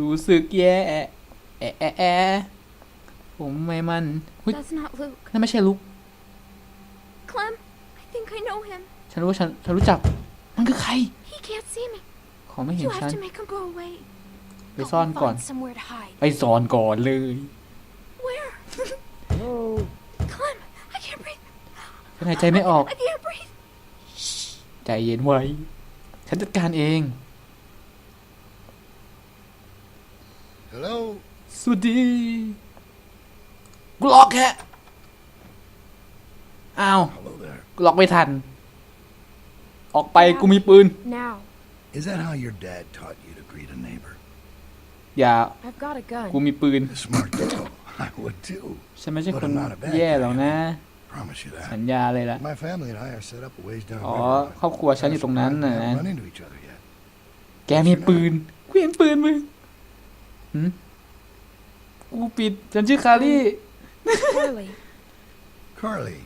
รู้สึกแย่แอะแอะแอะแอะผมไม่มันเฮ้ย That's not Luke. นั่นไม่ใช่ลุก Clem, I think I know him. ฉันรู้ว่าฉันฉันรู้จัก มันคือใคร He can't see me. ขอไม่เห็น You ฉัน have to make him go away. ไปซ่อนก่อน Find somewhere to hide. ไปซ่อนก่อนเลย Where? Clem, I can't breathe. ฉันหายใจไม่ออก I can't breathe. ใจเย็นไว้ ฉันจัดการเอง Hello? สวัสดีกูล็อกแฮะอ้าว Hello there. กูล็อกไม่ทัน ออกไปกูมีปืน Now, Is that how your dad taught you to greet a neighbor? อย่า I've got a gun. กูมีปืน A smart girl. I would too. ฉันไม่ใช่คน But I'm not a bad แย่หรอกนะ Promise you สั that. ญญาเลยล่ะ My family and I are set up a ways down อ๋อ river. ครอบครัวฉันอยู่ตรงนั้น Surprised น่ะ we นะ haven't run into each other yet. แกมีปืนกูเห็นปืนมึง หืมกูปิดฉันชื่อคารี่ Carly. Carly.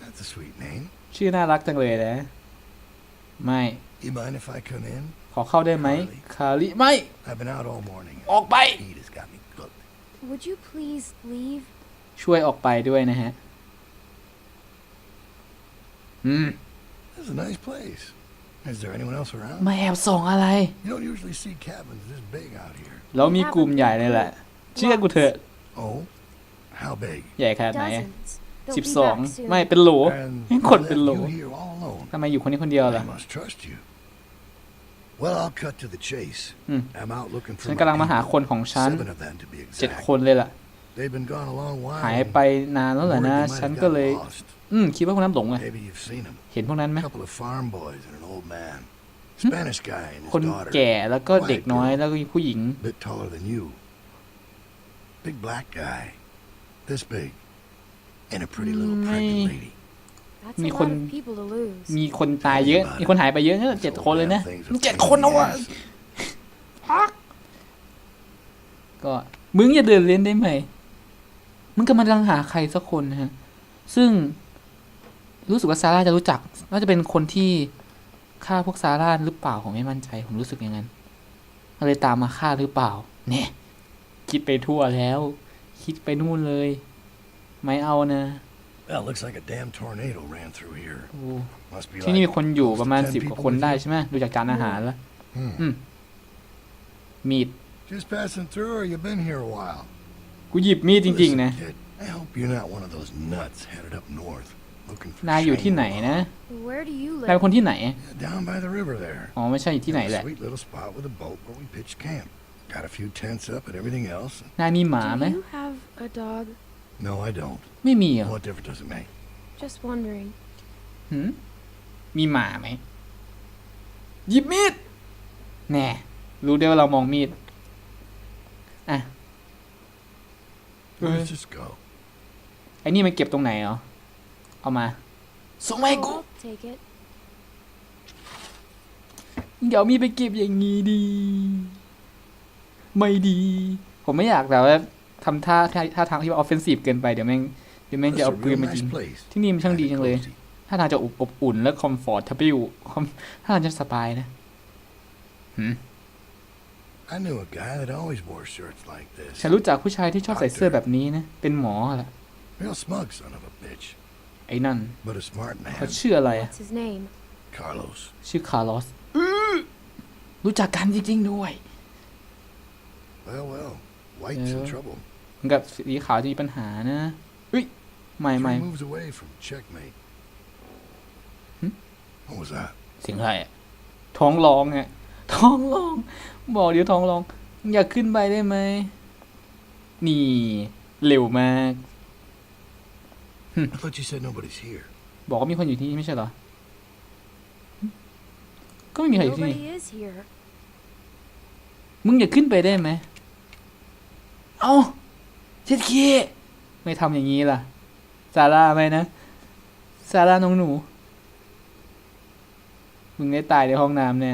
That's a sweet name. ชื่อน่ารักจังเลยนะ ไม่ You mind if I come in? ขอเข้าได้ไหม คารี่ ไม่ I've been out all morning. ออกไป Heat has got me cooked. Would you please leave? ช่วยออกไปด้วยนะฮะ อืม This is a nice place. Is there anyone else around? มาแอบส่องอะไร You don't usually see cabins this big out here. แล้วมีกลุ่มใหญ่เลยแหละ เชื่อกูเถอะ Oh? How big? ใหญ่ขนาดไหนอะ Dozens. They'll สิบ be สอง back soon. ไม่เป็นโหล And ยัง they คนเป็น left โหล you here all alone. ทำไมอยู่คนนี้คนเดียวล่ะ I must trust you. Well, I'll cut to the chase. Hmm. I'm out looking for ฉัน my กำลังมาหา people. คนของฉัน Seven of them to be เจ็ด exact. คนเลยล่ะ They've been gone a long while. หายไปนานแล้วเหรอ Worried นะ they might ฉัน have ก็ got เลย lost. อืม คิดว่าพวกนั้นหลงอะ Maybe you've seen them. เห็นพวกนั้นไหม A couple of farm boys and an old man. Spanish guy and คน his daughter. แก่แล้วก็เด็กน้อยแล้วก็มีผู้หญิง Bit taller than you. Big black guy. This big. And a pretty little pregnant May- lady. That's Mi a lot kon- of people to lose. มีคนตายเยอะ มีคนหายไปเยอะนะเจ็ด So คนเลยนะ bad things are เจ็ด pain คน in นะ the วะ ass. ก็มึงอย่าเดินเล่นได้ไหม มึงกำลังหาใครสักคนนะฮะ ซึ่งรู้สึกว่าซาร่าจะรู้จัก น่าจะเป็นคนที่ฆ่าพวกซาร่าหรือเปล่าผมไม่มั่นใจ ผมรู้สึกอย่างนั้นก็เลยตามมาฆ่าหรือเปล่า เนี่ย คิดไปทั่วแล้ว คิดไปนู่นเลย ไม่เอานะ Well, looks like a damn tornado ran through here. โอ้ Must be ที่นี่มี like คนอยู่ close ประ to มาณ10สิบกว่า people คน with ได้ you. ใช่ไหมดูจากจานอาหารแล้ว Hmm. อืมมีด Just passing through, or you been here a while? กูหยิบมีดจริง ๆ นะ Listen, kid, I hope you're not one of those nuts headed up north looking for นายอยู่ที่ไหน Shane นะ Where do you นายเป็น live? คนที่ไหน Yeah, down by the river there. อ๋อ ไม่ใช่อยู่ที่ไหน Got a แหละ Sweet little spot with a boat where we pitched camp. Got a few tents up and everything else. นายมีหมาไหม Do you have a dog? No, I don't. ไม่มีเหรอ What difference does it make? Just wondering. หืมมีหมาไหมหยิบมีดแน่รู้ได้ว่าเรามองมีด อะ Where Uh. does this go? ไอ้นี่มันเก็บตรงไหนเหรอ เอามา ส่งมาให้กู I'll take it. เดี๋ยวมีดไปเก็บอย่างงี้ดี ไม่ดี ผมไม่อยากแบบว่าทำท่าท่าท่าทางที่ว่าออฟเฟนซีฟเกินไปเดี๋ยวแม่งเดี๋ยวแม่ง This จะ is เอา a ปืน real มายิ nice ง place. ที่นี่มันช่างดี Kinda จังเลย cozy. ถ้าทางจะอบอบอุ่นและคอมฟอร์ทบิลคอมถ้าทางจะสบายนะ I knew a guy that always wore shirts like this. ฉันรู้จักผู้ชายที่ชอบใส่เสื้อแบบนี้นะ เป็นหมอแหละ Real smug son of a bitch, ไอ้นั่น but a smart เขา man. ชื่ออะไรอะ What's his name? Carlos. ชื่อคาร์ลอสรู้จักกันจริงๆด้วย Well, well, White's in Yeah. trouble. เหมือนกับสีขาวจะมีปัญหานะอุ้ยไม่ไม่ Three moves away from checkmate. Hmm? What was that? เสียงอะไรอะท้องร้องอะ ท้องร้อง บอกเดี๋ยวท้องร้อง อยากขึ้นไปได้ไหม นี่ เร็วมาก I thought you said nobody's here. บอกว่ามีคนอยู่ที่นี่ไม่ใช่เหรอหึก็ไม่มีใครอยู่ที่นี่ Nobody is here. มึงอย่าขึ้นไปได้ไหม เอาเช็ดขี้ไม่ทำอย่างนี้ล่ะ ซาร่าไหมนะ ซาร่าน้องหนู มึงได้ตายในห้องน้ำแน่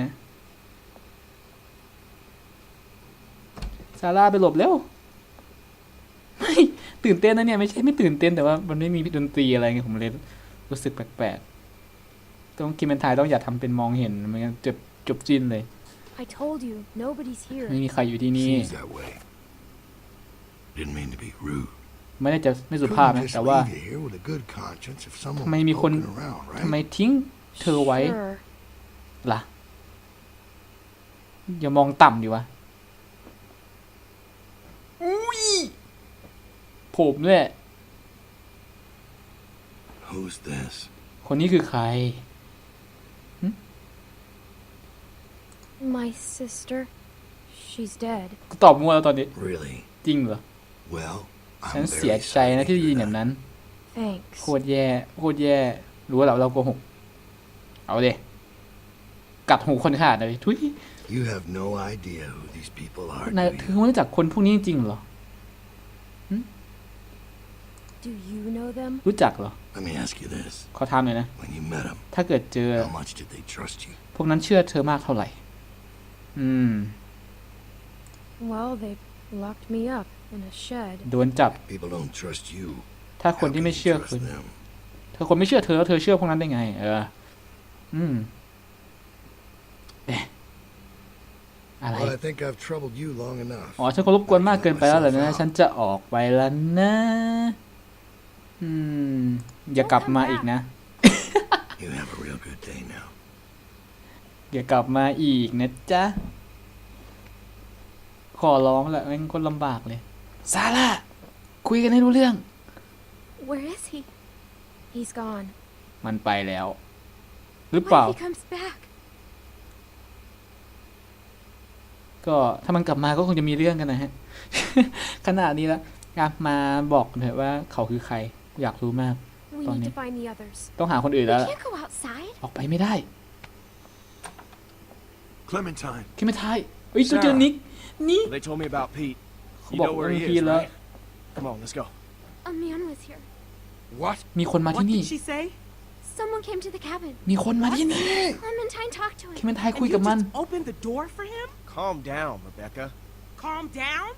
ซาร่าไปหลบเร็วไม่ตื่นเต้นนะเนี่ยไม่ใช่ไม่ตื่นเต้นแต่ว่ามันไม่มีดนตรีอะไรไงผมเลยรู้สึกแปลกๆต้องกินเป็นไทยต้องอย่าทำเป็นมองเห็นไมันจบจบจินเลย I told you, nobody's here. ไม่มีใครอยู่ที่นี่ Seems that way. Didn't mean to be rude. ไม่ได้จะไม่สุภาพ Couldn't นะ just แต่ว่า leave you here with a good conscience if someone ทำไม was มีคน poking around, ทำไม right? ทิ้งเธอไว้ Sure. ล่ะอย่ามองต่ำดิวะ อุ้ย ผมด้วย Who's this? คนนี้คือใคร My sister. She's dead. ก็ตอบมั่วแล้วตอนนี้ Really? จริงเหรอ Well, ฉัน I'm เสีย very ใจ sorry นะ to ที่ได้ hear ยินแบบ that. นั้น Thanks. โคตรแย่โคตรแย่ รู้ว่าเราเราโกหก เอาเดกัดหูคนขาดเลยทุย You have no idea who these people are, นาย do เธ you? อไม่รู้จักคนพวกนี้จริงๆเหรอ Do you know them? รู้จักเหรอ Let me ask you this. ขอถามหน่อยนะ When you met them, ถ้าเกิดเจอ how much did they trust you? พวกนั้นเชื่อเธอมากเท่าไหร่ อืม Well, they locked me up in a shed. โดนจับ People don't trust you. ถ้าคน How ที่ can ไม่ you เชื่อ trust คุณ them? เธอคนไม่เชื่อเธอแล้วเธอเชื่อพวกนั้นได้ไง เออ อืมเอ๊ะอะไร Well, I think I've troubled you long enough. อ๋อ ฉันคงรบกวนมากเกินไปแล้วเหรอนะ ฉันจะออกไปแล้วนะ อืม อย่ากลับมาอีกนะ You have a real good day now. อย่ากลับมาอีกนะจ๊ะ ขอร้องแหละแม่งคนลำบากเลย ซาร่า คุยกันให้รู้เรื่อง Where is he? He's gone. มันไปแล้ว หรือเปล่า What if he comes back? ก็ถ้ามันกลับมาก็คงจะมีเรื่องกันนะฮะ ขนาดนี้แล้วอะมาบอกเถอะว่าเขาคือใคร อยากรู้มาก We Tony. need to find the others. ต้องหาคนอื่น We แล้ว can't go outside. ออกไปไม่ได้ Clementine. คิดไม่ท้ายเอ้ยตัวเจอนิกนี่ They told me about Pete. เขา You บอก know ว่า where he พี is, แล้ว right? Come on, let's go. A man was here. What? มีคนมา What ที่นี่ did she say? Someone came to the cabin. มีคนมาที่นี่ Clementine talked to คิด him. ไม่ท้าย And คุย you กับมัน just opened the door for him? Calm down, Rebecca. Calm down.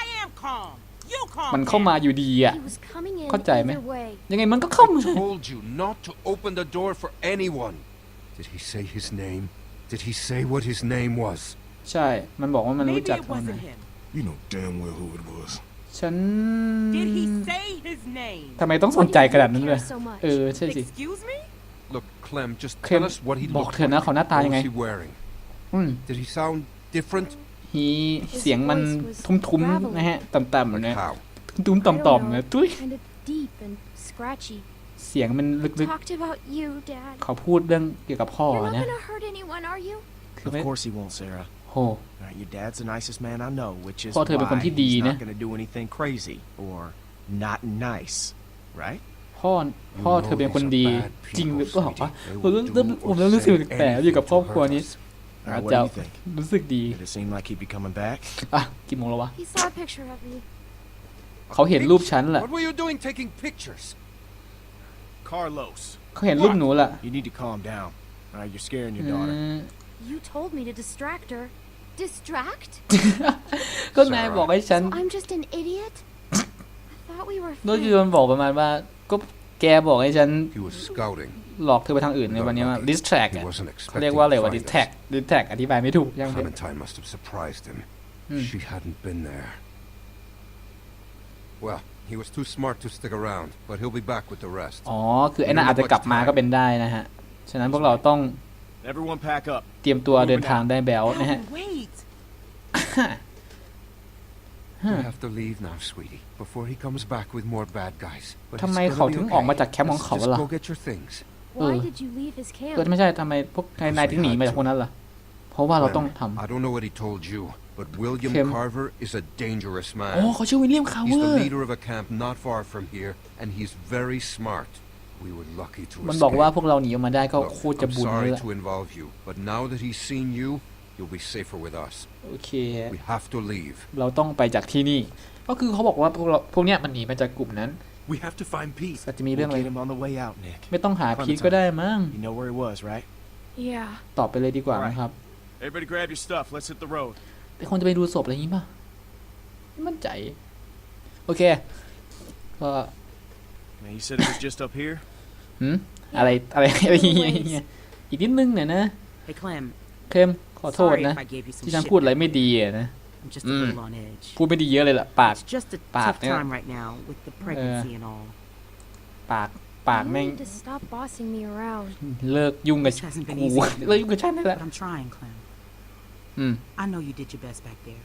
I am calm. You calm มันเข้ามาอยู่ดีอะ He was coming in เข้าใจไหม either way. ยังไงมันก็เข้ามา told you not to open the door for anyone. Did he say his name? Did he say what his name was? ใช่ มันบอกว่ามัน Maybe รู้จัก it เท่านั้น wasn't him. You know damn well who it was. ฉัน Did he say his name? ทำไมต้องสนใจขนาดนั้นเลย Care so much. เออใช่สิ Excuse me? Look, Clem, just Clem, tell us what he บอก looked เธอนะ like. เขาหน้าตา What ยังไง was he wearing? อืม Did he sound different? ฮีเสียงมันทุ้มๆนะฮะต่ำๆ Like นะ how? ทุ้มๆต่อมๆนะตุ้ย Kind of deep and scratchy. เสียงมันลึก Talked about you, Dad. ๆเขาพูดเรื่องเกี่ยวกับพ่อ You're not นะ gonna hurt anyone, are you? คือ Of ไม่ course he won't, Sarah. โห All right, your dad's the nicest man I know, which is พ่อเธอเป็นคน why ที่ดี he's นะ not gonna do anything crazy or not nice, right? พ่อพ่อ You เธอเป็น know คน these are ดี bad จริงหรือเป people, ล่าวะ sweetie. They ผม will เริ่ม do เริ่ม or ผมเริ่มรู้สึก say แปลกๆอยู่กับครอบครัว anything to นี้ hurt us. All อาจ right, what จะ do you think? รู้สึกดี Did it seem like he'd be coming back? อ่ะ กี่โมงแล้ววะ He saw a picture of me. เขาเห็นรูปฉันแหละ What were you doing taking pictures? Carlos, เขาเห็นรูปหนูแหละ you need to calm down. All right, you're scaring อื your daughter. ม You told me to distract her. Distract? ก็นายบอกให้ฉัน So I'm just an idiot? I thought we were โดย friends. ที่มันบอกประมาณว่า ก็แกบอกให้ฉัน He was scouting. หลอกเธอไปทางอื่นในวันนี้ว่า distract He อะ wasn't เขาเรียก expecting ว่าอะไรวะ to find distract us. distract อธิบายไม่ถูกยังไง Clementine must have surprised him. Hmm. She hadn't been there. Well, he was too smart to stick around, but he'll be back with the rest. อ๋อ คือไอ้น่าอาจจะกลับมาก็เป็นได้นะฮะ ฉะนั้นพวกเราต้อง Everyone pack up. เตรียมตัวเดินทางได้แบลนะฮะ Dad, wait. We have to leave now, sweetie, before he comes back with more bad guys. But ทำไม it's gonna เขา be ถึง okay. ออกมาจากแคมป์ของ Let's เขา just ล่ะ go get your things. Why Uh. did you leave his ก็ camp? ไม่ใช่ทำไมพวกนายนายถึงหนีมาจากพวกนั้นล่ะ เพราะว่าเราต้อง Clem, ทำ I don't know what he told you, but William Kim. Carver is a dangerous โอ้ man. เขาชื่อวิลเลียมคาร์เว He's อ the ร์ leader of a camp not far from here, and he's very smart. We were lucky to มันบอกว่า escape. พวกเราหนีออกมาได้ก็ Look, โคตรจะ I'm บุญเลย sorry ล่ะ to involve you, but now that he's seen you, you'll be safer with us. โอเค We have to leave. เราต้องไปจากที่นี่ ก็คือเขาบอกว่าพวกเราพวกเนี้ยมันหนีมาจากกลุ่มนั้น We have to find Pete. อาจจะมีเรื่อง We'll อะไร get him on the way out, Nick. ไม่ต้องหาพีทก็ได้มั้ง You know where he was, right? Yeah. ตอบไปเลยดีกว่านะครับ Everybody grab your stuff. Let's hit the road. แต่คนจะไปดูศพอะไรอย่างงี้ป่ะไม่มั่นใจ โอเค ก็ Man, you said it was just up here? หืมอะไรอะไรอะไรอย่างเงี้ยอีกนิดนึงหน่อยนะ Hey, Clem. เคมขขอโทษ Sorry นะ if I gave you some ที่ฉัน shit พูดอะไร back ไม่ there. ดีอะนะ I'm just a Mm. little on edge. พูดไม่ดีเยอะเลยล่ะ ปาก It's just a Bạc tough đấy ạ. time right now with the pregnancy and all. ปากปาก You แม่ง need to stop bossing me around. เลิกยุ่งกับ This hasn't been กู easy. เลิกยุ่งกับฉันได้ But ละ I'm trying, Clem. อืม I know you did your best back there.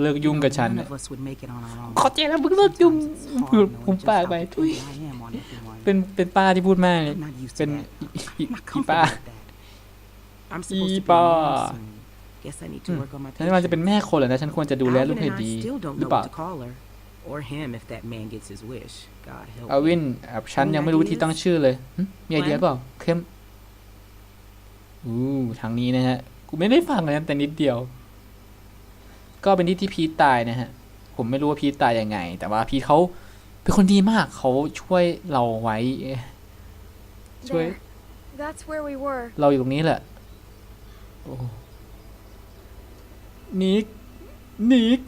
เลิกยุ่งกับฉัน None น่ะ of us would make it on our own. ขอเจแล้วมึงเลิกยุ่ง Sometimes it's hard knowing ผม just ปาก how ไปทุย dependent I am on everyone. เป็นเป็นป้าที่พูดมากเลย I'm not used to เป็น that. อี I'm not อีป้า Guess I need to Hmm. work on my ฉันว่าจะเป็น patience. แม่คนเหรอนะ ฉันควรจะดูแลลูก Alvin ให้ and I ดี still don't หรือ know เปล่า what to call her. Or him if that man gets his wish. God help อาวิ me. นแอบฉันยังไม่รู้วิธีตั้งชื่อเลยหึมีไอเดียเปล่าเข้มอู้ทางนี้นะฮะ กูไม่ได้ฟังเลยนะแต่นิดเดียว ก็เป็นที่ที่พีทตายนะฮะ ผมไม่รู้ว่าพีทตายยังไง แต่ว่าพีทเขาเป็นคนดีมากเขาช่วยเราไว้ ช่วย There. That's where we were. เราอยู่ตรงนี้แหละ โอ้ นิกนิก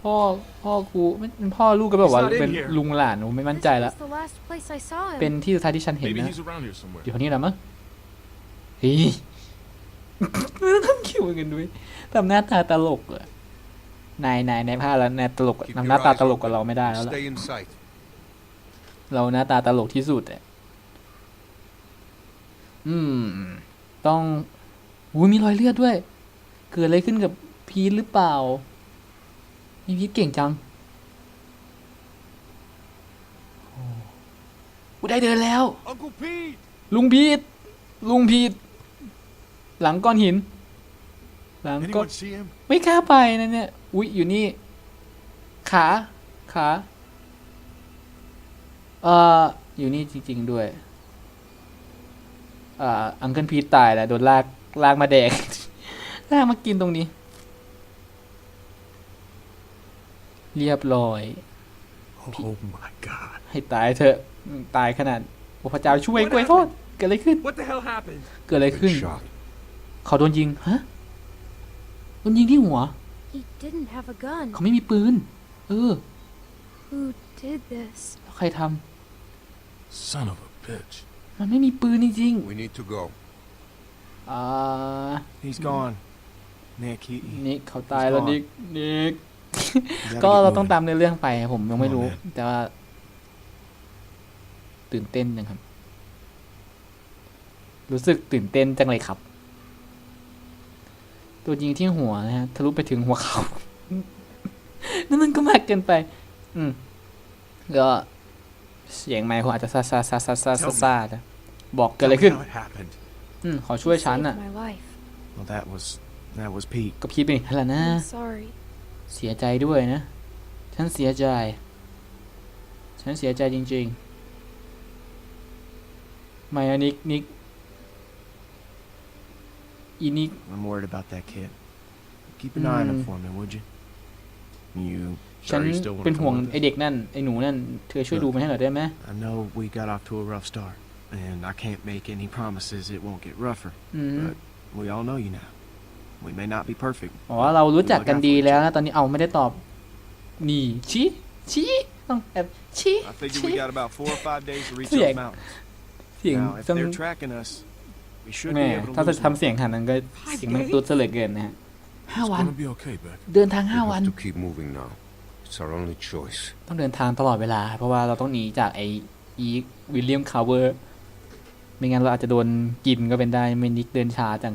พ่อพ่อกูไม่เป็นพ่อลูกก็แบบว่า He's not in เป็น here. ลุงหลานหนูไม่มั่น This ใจแล้ว was the last place I saw him. เป็นที่สุดท้ายที่ฉันเห็น Maybe นะ he's around here somewhere. อยู่แถวนี้แหละมั้งเฮ้ยทำคิวกันด้วยทำหน้าตาตลกอะนายนายนายพลาดแล้วนายตลก Keep ทำ your หน้าตา eyes ตลกกับ open เราไม่ได้ and แล้วล่ะ Stay in sight. เราหน้าตาตลกที่สุดอะอืม ต้องอุ้ยมีรอยเลือดด้วย เกิดอะไรขึ้นกับพีทหรือเปล่านี่พีทเก่งจังโอ้กูได้เดินแล้ว Uncle Pete! ลุงพีทลุงพีทหลังก้อนหิน หลังก้อน Anyone see him? ไม่กล้าไปนะเนี่ย อุ๊ย อยู่นี่ ขา ขา เอ่อ อยู่นี่จริง ๆ ด้วย อ่า อังเคิลพีทตายแล้ว โดนลาก ลากมาแดก ลากมากินตรงนี้ เรียบร้อย Oh my god. ให้ตายเถอะ ตายขนาด โอ้พระเจ้าช่วยกล้วยโทษ เกิดอะไรขึ้น What the hell happened? เกิดอะไรขึ้น Good shot. เขาโดนยิง ฮะ โดนยิงที่หัว He didn't have a gun. เขาไม่มีปืน เออ Who did this? แล้วใครท Son of a bitch. ำมันไม่มีปืนจริง We need to go. ๆอ่า He's gone. Nick, he, he นิกเขาตายแล้ว He's นิ gone. กนิก you ก็ gotta เรา get ต้อง moving. ตามเนื้อเรื่องไปผมยังไม่รู้ Come on, man. แต่ว่า ตื่นเต้นจังครับ รู้สึกตื่นเต้นจังเลยครับ ตัวยิงที่หัวนะฮะทะลุไปถึงหัวเขานั่นมันก็มากเกินไป อืมก็เสียงไมค์คงอาจจะซาซาซาซาซาซาซานะบอกเกิด Tell อะไร me ขึ้น how it happened. อืมขอช่วย He ฉัน saved อะ my life. Well, that was that was Pete. ก็พีดเป็นอย่างนั้นแหละนะ I'm sorry. เสียใจด้วยนะ ฉันเสียใจ ฉันเสียใจจริงๆ ไม่อะนิก นิก อีนิก I'm worried about that kid. Keep an eye on him Mm. for me, would you? You ฉัน sure you still want เป็น to ห่วง come with ไอ us? เด็กนั่น ไอหนูนั่น เธอช่วยดูมันให้หน่อยได้ไหม I know we got off to a rough start, and I can't make any promises it won't get rougher. อืม But we all know you now. We may not be perfect. อ๋อเรารู้จักกันดีแล้วนะ ตอนนี้เอาไม่ได้ตอบ นี่ชี้ชี้ต้องแอบชี้ I figure ชี้ we got about four or five days to reach Sia. those mountains. เสียง Now, if ต้อง they're tracking us, we should แหม่ be able to ถ้าจะ lose ทำเสียงขนาดนั้นก็เสียงมันตุ๊ดซะเหลือเกินนะฮะห้า It's วัน gonna be okay, Beck. เดินทาง We ห้าวัน have to keep moving now. It's our only choice. ต้องเดินทางตลอดเวลา เพราะว่าเราต้องหนีจากไอ้อีวิลเลียมคาร์เวอร์ ไม่งั้นเราอาจจะโดนกินก็เป็นได้ไม่นิกเดินช้าจัง